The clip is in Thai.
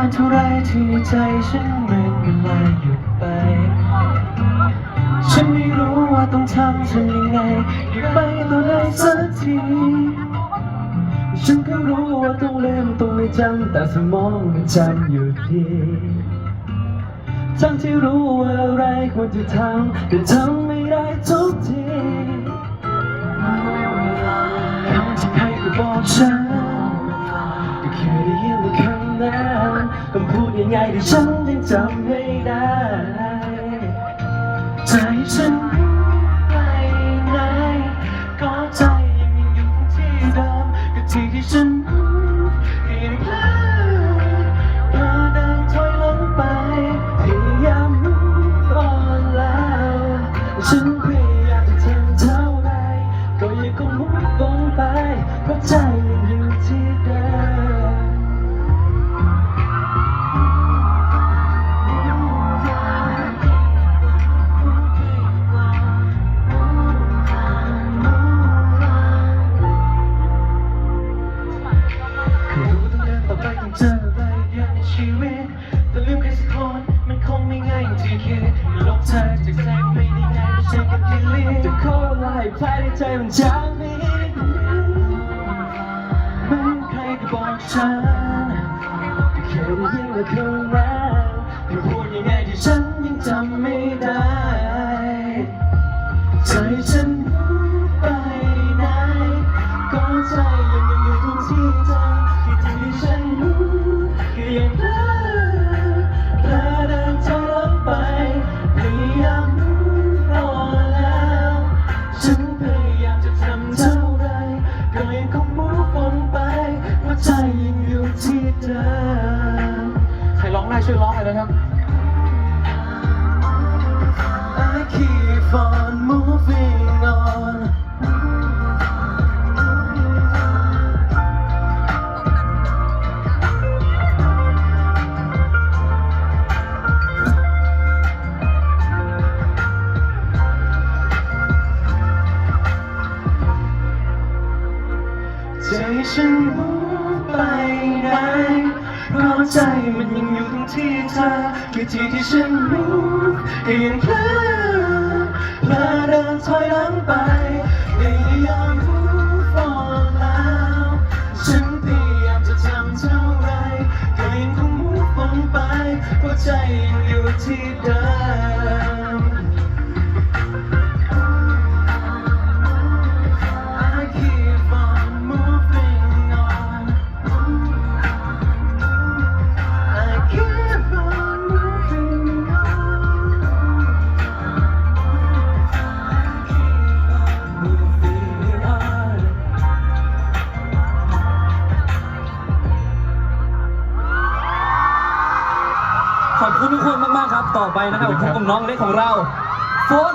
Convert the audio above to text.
านเท่าไรที่ใจฉันเหมือนเวลาหยุดไป ฉันไม่รู้ว่าต้องทำทำยังไงให้ไปต่อได้สักที ฉันก็รู้ว่าต้องลืมต้องไม่จำแต่สมองมันจำอยู่ดีทั้งที่รู้ว่าอะไรควรจะทำแต่ทำไม่ได้ทุกทีคำที่ใครก็บอกฉัน ไงที่ฉันยังจำไม่ได้ใจฉัน ลายภายในใจมันจางไม่มือนใครก็บอกฉันก็แค่ได้ยินว่าคำนั้นแต่พูดยังไงที่ฉันยังจำไม่ได้ใจฉันไปไหนก็ใจยังยังอยู่ตรงที่เธอที่ที่ฉันรู้ก็ยัง ใจยังอยู่ที่เดิมใครร้องได้ช่วยร้องหน่อยนะครับ I keep on moving on ใจฉันรู้ ไปไหนเพราะใจมันยังอยู่ตรงที่เธอคือที่ที่ฉันรู้ก็ยังเพลอเพลอเดินถอยหลังไป ขอบคุณทุกคนมากๆครับ ต่อไปนะครับผมพบกับน้องเล็กของเราโฟน